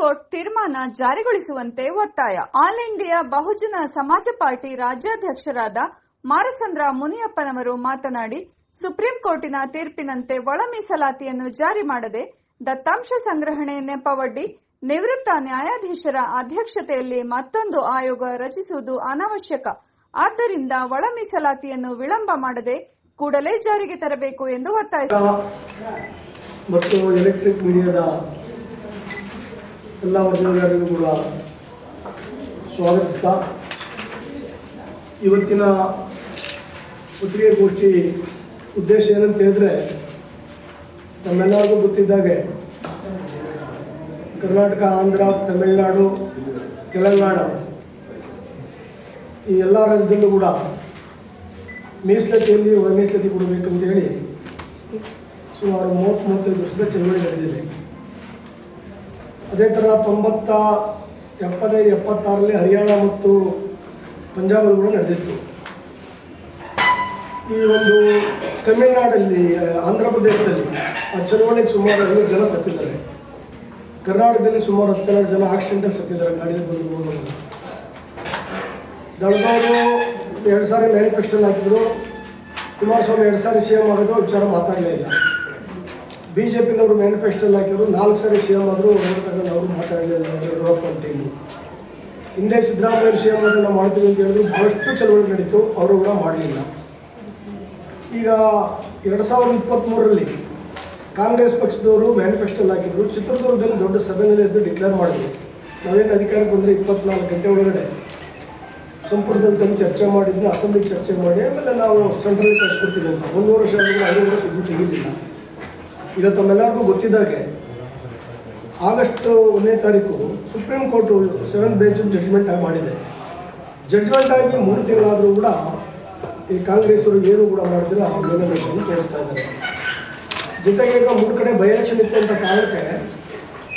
Court ತೀರ್ಮಾನ ಜಾರಿಗೊಳಿಸುವಂತೆ ಒತ್ತಾಯ. ಆಲ್ ಇಂಡಿಯಾ ಬಹುಜನ ಸಮಾಜ ಪಾರ್ಟಿ ರಾಜ್ಯಾಧ್ಯಕ್ಷರಾದ ಮಾರಸಂದ್ರ ಮುನಿಯಪ್ಪನವರು ಮಾತನಾಡಿ, ಸುಪ್ರೀಂ ಕೋರ್ಟಿನ ತೀರ್ಪಿನಂತೆ ಒಳ ಮೀಸಲಾತಿಯನ್ನು ಜಾರಿ ಮಾಡದೆ ದತ್ತಾಂಶ ಸಂಗ್ರಹಣೆ ನೆಪವಡ್ಡಿ, ನಿವೃತ್ತ ನ್ಯಾಯಾಧೀಶರ ಅಧ್ಯಕ್ಷತೆಯಲ್ಲಿ ಮತ್ತೊಂದು ಆಯೋಗ ರಚಿಸುವುದು ಅನಾವಶ್ಯಕ. ಆದ್ದರಿಂದ ಒಳ ಮೀಸಲಾತಿಯನ್ನು ವಿಳಂಬ ಮಾಡದೆ ಕೂಡಲೇ ಜಾರಿಗೆ ತರಬೇಕು ಎಂದು ಒತ್ತಾಯಿಸಿದರು. ಮತ್ತು ಎಲೆಕ್ಟ್ರಿಕ್ ಮೀಡಿಯಾದ ಎಲ್ಲ ವರ್ಗದವರಿಗೂ ಕೂಡ ಸ್ವಾಗತಿಸ್ತಾ. ಇವತ್ತಿನ ಪತ್ರಿಕಾಗೋಷ್ಠಿ ಉದ್ದೇಶ ಏನಂತ ಹೇಳಿದ್ರೆ, ತಮ್ಮೆಲ್ಲರಿಗೂ ಗೊತ್ತಿದ್ದಾಗೆ ಕರ್ನಾಟಕ, ಆಂಧ್ರ, ತಮಿಳುನಾಡು, ತೆಲಂಗಾಣ ಈ ಎಲ್ಲ ರಾಜ್ಯದಲ್ಲೂ ಕೂಡ ಮೀಸಲಾತಿಯಲ್ಲಿ ಒಳ ಮೀಸಲಾತಿ ಕೊಡಬೇಕಂತ ಹೇಳಿ ಸುಮಾರು ಮೂವತ್ತ್ ಮೂವತ್ತೈದು ವರ್ಷದ ಚಳವಳಿ ನಡೆದಿದೆ. ಅದೇ ಥರ ತೊಂಬತ್ತ, ಎಪ್ಪತ್ತೈದು, ಎಪ್ಪತ್ತಾರರಲ್ಲಿ ಹರಿಯಾಣ ಮತ್ತು ಪಂಜಾಬಲ್ಲಿ ಕೂಡ ನಡೆದಿತ್ತು. ಈ ಒಂದು ತಮಿಳುನಾಡಲ್ಲಿ ಆಂಧ್ರ ಪ್ರದೇಶದಲ್ಲಿ ಆ ಚಳವಳಿಗೆ ಸುಮಾರು ಐವತ್ತು ಜನ ಸತ್ತಿದ್ದಾರೆ. ಕರ್ನಾಟಕದಲ್ಲಿ ಸುಮಾರು ಹತ್ತೆರಡು ಜನ ಆಕ್ಸಿಡೆಂಟಲ್ಲಿ ಸತ್ತಿದ್ದಾರೆ, ಗಾಡಿಯಲ್ಲಿ ಬಂದು ಹೋಗೋದು ದಳದವರು ಎರಡು ಸಾರಿ ಮ್ಯಾನಿಫೆಸ್ಟೋಲ್ಲಿ ಹಾಕಿದ್ರು. ಕುಮಾರಸ್ವಾಮಿ ಎರಡು ಸಾರಿ ಸಿ ಎಂ ಆಗೋದು ವಿಚಾರ ಮಾತಾಡಲೇ ಇಲ್ಲ. ಬಿ ಜೆ ಪಿನವರು ಮ್ಯಾನಿಫೆಸ್ಟೋಲ್ಲಿ ಹಾಕಿದ್ರು. ನಾಲ್ಕು ಸಾರಿ ಸಿ ಎಂ ಆದರೂ ತಗೊಂಡು ಅವರು ಮಾತಾಡಲಿಲ್ಲ ಯಡಿಯೂರಪ್ಪ ಟೀಮು ಹಿಂದೆ ಸಿದ್ದರಾಮಯ್ಯ ಸಿ ಎಂ ಅದನ್ನು ಮಾಡ್ತೀವಿ ಅಂತ ಹೇಳಿದ್ರು. ಬಹಳಷ್ಟು ಚಳವಳಿ ನಡೀತು. ಅವರು ಕೂಡ ಮಾಡಲಿಲ್ಲ. ಈಗ ಎರಡು ಸಾವಿರದ ಇಪ್ಪತ್ತ್ಮೂರರಲ್ಲಿ ಕಾಂಗ್ರೆಸ್ ಪಕ್ಷದವರು ಮ್ಯಾನಿಫೆಸ್ಟೋಲ್ಲಿ ಹಾಕಿದ್ರು. ಚಿತ್ರದುರ್ಗದಲ್ಲಿ ದೊಡ್ಡ ಸಭೆಯಲ್ಲಿ ಎದ್ದು ಡಿಕ್ಲೇರ್ ಮಾಡಿದ್ರು. ನಾವೇನು ಅಧಿಕಾರಕ್ಕೆ ಬಂದರೆ ಇಪ್ಪತ್ನಾಲ್ಕು ಗಂಟೆ ಒಳಗಡೆ ಸಂಪುಟದಲ್ಲಿ ತಂದು ಚರ್ಚೆ ಮಾಡಿದ್ವಿ ಅಸೆಂಬ್ಲಿ ಚರ್ಚೆ ಮಾಡಿ, ಆಮೇಲೆ ನಾವು ಸೆಂಟ್ರಲ್ಲಿ ಕಳಿಸ್ಕೊಡ್ತೀವಿ ಅಂತ. ಒಂದು ವರ್ಷ ಆದರೂ ಕೂಡ ಸುದ್ದಿ ತೆಗೆದಿಲ್ಲ ಈಗ ತಮ್ಮೆಲ್ಲರಿಗೂ ಗೊತ್ತಿದ್ದಾಗೆ, ಆಗಸ್ಟ್ ಒಂದನೇ ತಾರೀಕು supreme court seven bench judgement ಆಗಿ ಮಾಡಿದೆ. ಜಡ್ಜ್ಮೆಂಟ್ ಆಗಿ ಮೂರು ತಿಂಗಳಾದರೂ ಕೂಡ ಈ ಕಾಂಗ್ರೆಸ್ರು ಏನು ಕೂಡ ಮಾಡಿದ್ರೆ, ಆ ಮೇಲನ್ನು ತೋರಿಸ್ತಾ ಇದ್ದಾರೆ. ಜೊತೆಗೆ ಈಗ ಮೂರು ಕಡೆ ಬೈ ಇತ್ತು ಅಂತ ಕಾರಣಕ್ಕೆ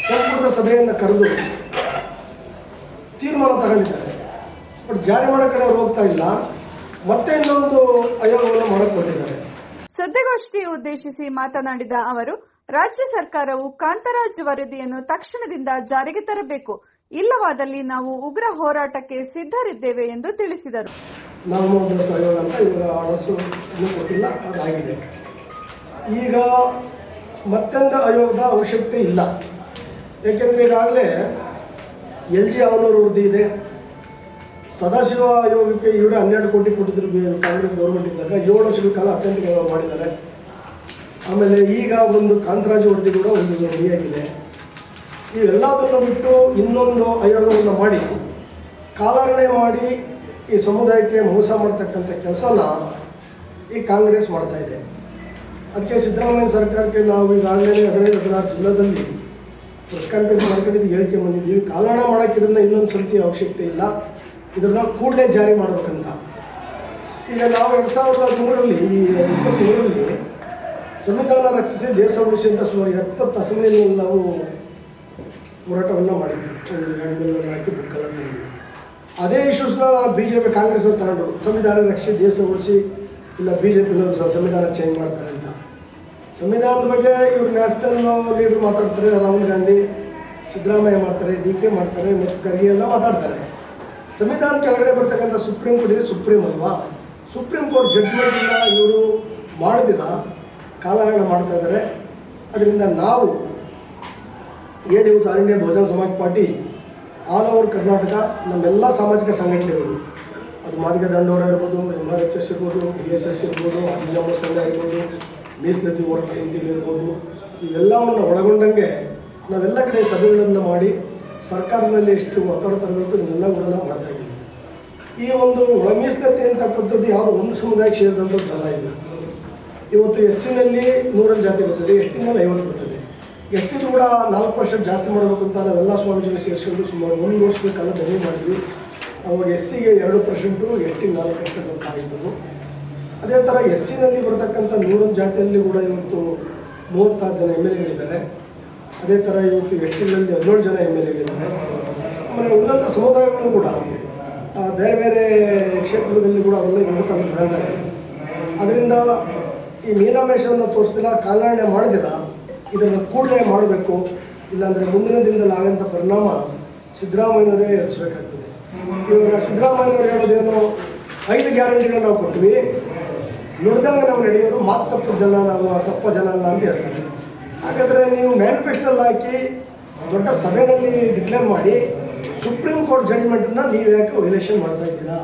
ಸಂಪುಟದ ಸಭೆಯನ್ನು ಕರೆದು ತೀರ್ಮಾನ ತಗೊಂಡಿದ್ದಾರೆ. ಬಟ್ ಜಾರಿ ಮಾಡೋ ಕಡೆ ಅವ್ರು ಹೋಗ್ತಾ ಇಲ್ಲ. ಮತ್ತೆ ಇನ್ನೊಂದು ಆಯೋಗವನ್ನು ಮಾಡಕ್ಕೆ ಕೊಟ್ಟಿದ್ದಾರೆ ಸುದ್ದಿಗೋಷ್ಠಿ ಉದ್ದೇಶಿಸಿ ಮಾತನಾಡಿದ ಅವರು, ರಾಜ್ಯ ಸರ್ಕಾರವು ಕಾಂತರಾಜ್ ವರದಿಯನ್ನು ತಕ್ಷಣದಿಂದ ಜಾರಿಗೆ ತರಬೇಕು. ಇಲ್ಲವಾದಲ್ಲಿ ನಾವು ಉಗ್ರ ಹೋರಾಟಕ್ಕೆ ಸಿದ್ಧರಿದ್ದೇವೆ ಎಂದು ತಿಳಿಸಿದರು. ಈಗ ಮತ್ತೊಂದು ಆಯೋಗದ ಅವಶ್ಯಕತೆ ಇಲ್ಲ. ಏಕೆಂದರೆ ಈಗಾಗಲೇ ಎಲ್ ಜಿ ಅವನೂರು ವರದಿ ಇದೆ. ಸದಾಶಿವ ಆಯೋಗಕ್ಕೆ ಇವರೇ ಹನ್ನೆರಡು ಕೋಟಿ ಕೊಟ್ಟಿದ್ರು ಕಾಂಗ್ರೆಸ್ ಗೌರ್ಮೆಂಟ್ ಇದ್ದಾಗ ಏಳು ವರ್ಷಗಳ ಕಾಲ ಅತ್ಯಂತ ಆಯೋಗ ಮಾಡಿದ್ದಾರೆ. ಆಮೇಲೆ ಈಗ ಒಂದು ಕಾಂತರಾಜು ವರದಿ ಕೂಡ ಒಂದು ಗುರಿಯಾಗಿದೆ ಇವೆಲ್ಲದನ್ನು ಬಿಟ್ಟು ಇನ್ನೊಂದು ಆಯೋಗವನ್ನು ಮಾಡಿ, ಕಾಲಾರಣೆ ಮಾಡಿ ಈ ಸಮುದಾಯಕ್ಕೆ ಮೋಸ ಮಾಡ್ತಕ್ಕಂಥ ಕೆಲಸನ ಈ ಕಾಂಗ್ರೆಸ್ ಮಾಡ್ತಾ ಇದೆ. ಅದಕ್ಕೆ ಸಿದ್ದರಾಮಯ್ಯ ಸರ್ಕಾರಕ್ಕೆ ನಾವು ಈಗಾಗಲೇ ಹದಿನೈದು ಹದಿನಾರು ಜಿಲ್ಲಾದಲ್ಲಿ ಪ್ರೆಸ್ ಕಾನ್ಫರೆನ್ಸ್ ಮಾಡ್ಕೊಂಡಿದ್ದು ಹೇಳಿಕೆ ಬಂದಿದ್ದೀವಿ. ಕಾಲಾರಣೆ ಮಾಡೋಕ್ಕಿದ್ರೆ ಇನ್ನೊಂದು ಸರ್ತಿ ಅವಶ್ಯಕತೆ ಇಲ್ಲ. ಇದನ್ನು ಕೂಡಲೇ ಜಾರಿ ಮಾಡಬೇಕಂತ. ಈಗ ನಾವು ಎರಡು ಸಾವಿರದ ಹದಿಮೂರರಲ್ಲಿ ಇಪ್ಪತ್ತ್ಮೂರರಲ್ಲಿ ಸಂವಿಧಾನ ರಕ್ಷಿಸಿ ದೇಶ ಉಳಿಸಿ ಅಂತ ಸುಮಾರು ಎಪ್ಪತ್ತು ಅಸೆಂಬ್ಲಿಯಲ್ಲಿ ನಾವು ಹೋರಾಟವನ್ನು ಮಾಡಿದ್ವಿ. ಹಾಕಿ ಬಿಟ್ಕೊಳ್ಳೋದು ಅದೇ ಇಶ್ಯೂಸ್ನ ಬಿ ಜೆ ಪಿ ಕಾಂಗ್ರೆಸ್ ಅವ್ರು ತಗೊಂಡ್ರು. ಸಂವಿಧಾನ ರಕ್ಷಿಸಿ ದೇಶ ಉಳಿಸಿ ಇಲ್ಲ ಬಿ ಜೆ ಪಿನವರು ಸಂವಿಧಾನ ಚೇಂಜ್ ಮಾಡ್ತಾರೆ ಅಂತ. ಸಂವಿಧಾನದ ಬಗ್ಗೆ ಇವರು ನ್ಯಾಷನಲ್ ಲೀಡರ್ ಮಾತಾಡ್ತಾರೆ. ರಾಹುಲ್ ಗಾಂಧಿ, ಸಿದ್ದರಾಮಯ್ಯ ಮಾಡ್ತಾರೆ, ಡಿ ಕೆ ಮಾಡ್ತಾರೆ, ಮತ್ತು ಖರ್ಗೆ ಎಲ್ಲ ಮಾತಾಡ್ತಾರೆ. ಸಂವಿಧಾನ ಕೆಳಗಡೆ ಬರ್ತಕ್ಕಂಥ ಸುಪ್ರೀಂ ಕೋರ್ಟ್ ಇದೆ ಸುಪ್ರೀಂ ಅಲ್ವಾ? ಸುಪ್ರೀಂ ಕೋರ್ಟ್ ಜಡ್ಜ್ಮೆಂಟನ್ನು ಇವರು ಮಾಡಿದಿರ ಕಾಲಹರಣ ಮಾಡ್ತಾ ಇದ್ದಾರೆ. ಅದರಿಂದ ನಾವು ಏನು ಆಲ್ ಇಂಡಿಯಾ ಬಹುಜನ ಸಮಾಜ ಪಾರ್ಟಿ ಆಲ್ ಓವರ್ ಕರ್ನಾಟಕ ನಮ್ಮೆಲ್ಲ ಸಾಮಾಜಿಕ ಸಂಘಟನೆಗಳು. ಅದು ಮಾದಿಗ ದಂಡೋರ ಇರ್ಬೋದು ಎಂ ಆರ್ ಎಚ್ ಎಸ್ ಇರ್ಬೋದು, ಡಿ ಎಸ್ ಎಸ್ ಇರ್ಬೋದು ಅಭಿನವ ಸಂಘ ಇರ್ಬೋದು, ಮೀಸಲಾತಿ ಹೋರಾಟ ಸಮಿತಿಗಳಿರ್ಬೋದು, ಇವೆಲ್ಲವನ್ನು ಒಳಗೊಂಡಂಗೆ ನಾವೆಲ್ಲ ಕಡೆ ಸಭೆಗಳನ್ನು ಮಾಡಿ ಸರ್ಕಾರದ ಮೇಲೆ ಎಷ್ಟು ಒತ್ತಡ ತರಬೇಕು ಇದನ್ನೆಲ್ಲ ಕೂಡ ನಾವು ಮಾಡ್ತಾ ಇದ್ದೀವಿ. ಈ ಒಂದು ಒಳ ಮೀಸಲಾತಿ ಅಂತಕ್ಕಂಥದ್ದು ಯಾವುದೋ ಒಂದು ಸಮುದಾಯಕ್ಕೆ ಸೇರಿದಂಥದ್ದಲ್ಲ ಇದು. ಇವತ್ತು ಎಸ್ ಸಿನಲ್ಲಿ ನೂರ ಜಾತಿ ಬರ್ತದೆ ಎಸ್ ಟಿನಲ್ಲಿ ಐವತ್ತು ಬರ್ತದೆ. ಎಷ್ಟಿದ್ರು ಕೂಡ ನಾಲ್ಕು ಪರ್ಸೆಂಟ್ ಜಾಸ್ತಿ ಮಾಡಬೇಕು ಅಂತ ನಾವೆಲ್ಲ ಸ್ವಾಮೀಜಿಗಳು ಸೇರಿಸ್ಕೊಂಡು ಸುಮಾರು ಒಂದು ವರ್ಷದ ಕಾಲ ದನಿ ಮಾಡಿದ್ವಿ. ಅವಾಗ ಎಸ್ ಸಿಗೆ ಎರಡು ಪರ್ಸೆಂಟು ಎಸ್ ನಾಲ್ಕು ಪರ್ಸೆಂಟ್ ಅಂತ ಆಯ್ತದು. ಅದೇ ಥರ ಎಸ್ ಸಿನಲ್ಲಿ ಬರ್ತಕ್ಕಂಥ ನೂರೊಂದು ಜಾತಿಯಲ್ಲಿ ಕೂಡ ಇವತ್ತು ಮೂವತ್ತಾರು ಜನ ಎಂ ಎಲ್ ಎಗಳಿದ್ದಾರೆ. ಅದೇ ಥರ ಇವತ್ತು ಎಷ್ಟಿನಲ್ಲಿ ಹದಿನೇಳು ಜನ ಎಂ ಎಲ್ ಎಗಳಿದ್ದಾರೆ ಆಮೇಲೆ ಉಳಿದಂಥ ಸಮುದಾಯಗಳು ಕೂಡ ಬೇರೆ ಬೇರೆ ಕ್ಷೇತ್ರದಲ್ಲಿ ಕೂಡ ಅವರೆಲ್ಲ ತಗೊಳ್ತಾ ಇದ್ದಾರೆ. ಅದರಿಂದ ಈ ಮೀನಾಮೇಷವನ್ನು ತೋರಿಸ್ತಿಲ್ಲ, ಕಾಲಹರಣೆ ಮಾಡಿದಿರ ಇದನ್ನು ಕೂಡಲೇ ಮಾಡಬೇಕು. ಇಲ್ಲಾಂದರೆ ಮುಂದಿನ ದಿನದಲ್ಲಿ ಆಗಂಥ ಪರಿಣಾಮ ಸಿದ್ದರಾಮಯ್ಯನವರೇ ಎದುರಿಸಬೇಕಾಗ್ತದೆ. ಇವಾಗ ಸಿದ್ದರಾಮಯ್ಯನವರು ಹೇಳೋದೇನು, ಐದು ಗ್ಯಾರಂಟಿಗಳನ್ನ ನಾವು ಕೊಟ್ವಿ ನುಡ್ದಂಗೆ ನಾವು ನಡೆಯೋರು, ಮಾತು ಜನ ನಾವು ತಪ್ಪ ಜನ ಅಲ್ಲ ಅಂತ ಹೇಳ್ತಾರೆ. ಹಾಗಾದರೆ ನೀವು ಮ್ಯಾನಿಫೆಸ್ಟಲ್ಲಿ ಹಾಕಿ ದೊಡ್ಡ ಸಭೆಯಲ್ಲಿ ಡಿಕ್ಲೇರ್ ಮಾಡಿ ಸುಪ್ರೀಂ ಕೋರ್ಟ್ ಜಡ್ಜ್ಮೆಂಟನ್ನು ನೀವು ಯಾಕೆ ವೈಲೇಷನ್ ಮಾಡ್ತಾ ಇದ್ದೀರಾ?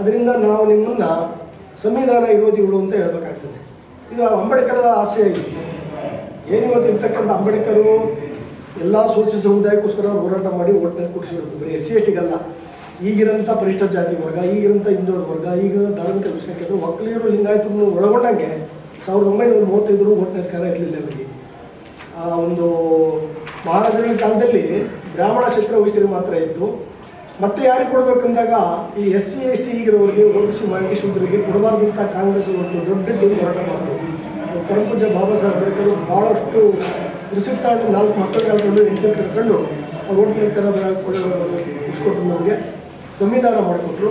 ಅದರಿಂದ ನಾವು ನಿಮ್ಮನ್ನು ಸಂವಿಧಾನ ವಿರೋಧಿಗಳು ಅಂತ ಹೇಳಬೇಕಾಗ್ತದೆ. ಇದು ಅಂಬೇಡ್ಕರ್ ಆಸೆ ಏನು ಏನಿವತ್ತು ಇರ್ತಕ್ಕಂಥ ಅಂಬೇಡ್ಕರು ಎಲ್ಲ ಸೂಚಿ ಸಮುದಾಯಕ್ಕೋಸ್ಕರ ಹೋರಾಟ ಮಾಡಿ ಓಟ್ನಲ್ಲಿ ಕೊಡಿಸಿರೋದು. ಬರೀ ಎಸ್ ಸಿ ಟಿಗಲ್ಲ ಈಗಿರೋಂಥ ಪರಿಷ್ಠ ಜಾತಿ ವರ್ಗ ಈಗಿರೋಂಥ ಹಿಂದುಳಿದ ವರ್ಗ ಈಗಿರೋ ಧಾರ್ಮಿಕ ವಿಷಯಕ್ಕೆ ಒಕ್ಕಲಿಗರು ಲಿಂಗಾಯತರನ್ನು ಒಳಗೊಂಡಂಗೆ ಸಾವಿರದ ಒಂಬೈನೂರ ಮೂವತ್ತೈದರು ಓಟ್ನ ಅಧಿಕಾರ ಇರಲಿಲ್ಲ ಅವರಿಗೆ ಒಂದು ಮಹಾರಾಜರ ಕಾಲದಲ್ಲಿ ಬ್ರಾಹ್ಮಣ ಕ್ಷೇತ್ರ ವಹಿಸಿದ್ರೆ ಮಾತ್ರ ಇತ್ತು. ಮತ್ತೆ ಯಾರಿಗೆ ಕೊಡಬೇಕಂದಾಗ ಈ ಎಸ್ ಸಿ, ಎಸ್ ಟಿ ಈಗಿರೋರಿಗೆ ಒ ಬಿ ಸಿ ಮರಾಠಿ ಶೂದ್ರಿಗೆ ಕೊಡಬಾರ್ದಂತ ಕಾಂಗ್ರೆಸ್ ಒಂದು ದೊಡ್ಡ ಟೀಮ್ ಹೋರಾಟ ಮಾಡಿತು. ಪರಮಪೂಜ್ಯ ಬಾಬಾ ಸಾಹೇಬ್ ಅಂಬೇಡ್ಕರ್ ಭಾಳಷ್ಟು ತಗೊಂಡು ನಾಲ್ಕು ಮಕ್ಕಳು ಕಾಲದಲ್ಲಿ ಹೆಂಡತಿ ಕರ್ಕೊಂಡು ಓಟ್ ನಿರ್ಧಾರ ಮುಗಿಸ್ಕೊಟ್ರು ನಮಗೆ. ಸಂವಿಧಾನ ಮಾಡಿಕೊಟ್ರು.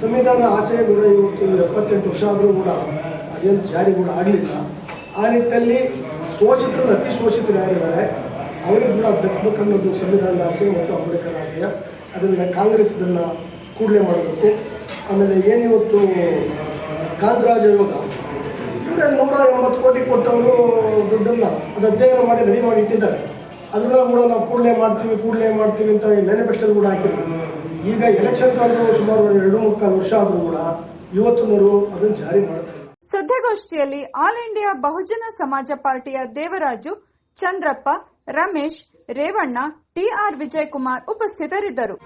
ಸಂವಿಧಾನ ಆಸೆ ಕೂಡ ಇವತ್ತು ಎಪ್ಪತ್ತೆಂಟು ವರ್ಷ ಆದರೂ ಕೂಡ ಅದೇನು ಜಾರಿ ಕೂಡ ಆಗಲಿಲ್ಲ. ಆ ನಿಟ್ಟಿನಲ್ಲಿ ಶೋಷಿತರಲ್ಲಿ ಅತಿ ಶೋಷಿತರು ಯಾರಿದ್ದಾರೆ, ಅವರಿಗೆ ಕೂಡ ದಕ್ಕಬೇಕನ್ನೋದು ಸಂವಿಧಾನದ ಆಸೆ ಮತ್ತು ಅಂಬೇಡ್ಕರ್ ಆಸೆಯ ಅದರಿಂದ ಕಾಂಗ್ರೆಸ್ ಇದನ್ನು ಕೂಡಲೇ ಮಾಡಬೇಕು. ಆಮೇಲೆ ಏನಿವತ್ತು ಕಾಂತರಾಜ ಯೋಗ, ಇವರೇ ನೂರ ಎಂಬತ್ತು ಕೋಟಿ ಕೊಟ್ಟವರು ದುಡ್ಡನ್ನು ಅದು ಅಧ್ಯಯನ ಮಾಡಿ ರೆಡಿ ಮಾಡಿ ಇಟ್ಟಿದ್ದಾರೆ. ಅದನ್ನ ಕೂಡ ನಾವು ಕೂಡಲೇ ಮಾಡ್ತೀವಿ ಕೂಡಲೇ ಮಾಡ್ತೀವಿ ಅಂತ ಮ್ಯಾನಿಫೆಸ್ಟೋಲ್ ಕೂಡ ಹಾಕಿದ್ರು. ಈಗ ಎಲೆಕ್ಷನ್ ಕಳೆದು ಸುಮಾರು ಎರಡು ಮುಕ್ಕಾಲು ವರ್ಷ ಆದರೂ ಕೂಡ ಇವತ್ತಿನವರು ಅದನ್ನು ಜಾರಿ ಇಲ್ಲ ಸುದ್ದಿಗೋಷ್ಠಿಯಲ್ಲಿ ಆಲ್ ಇಂಡಿಯಾ ಬಹುಜನ ಸಮಾಜ ಪಾರ್ಟಿಯ ದೇವರಾಜು ಚಂದ್ರಪ್ಪ ರಮೇಶ್ ರೇವಣ್ಣ ಟಿಆರ್ ವಿಜಯಕುಮಾರ್ ಉಪಸ್ಥಿತರಿದ್ದರು.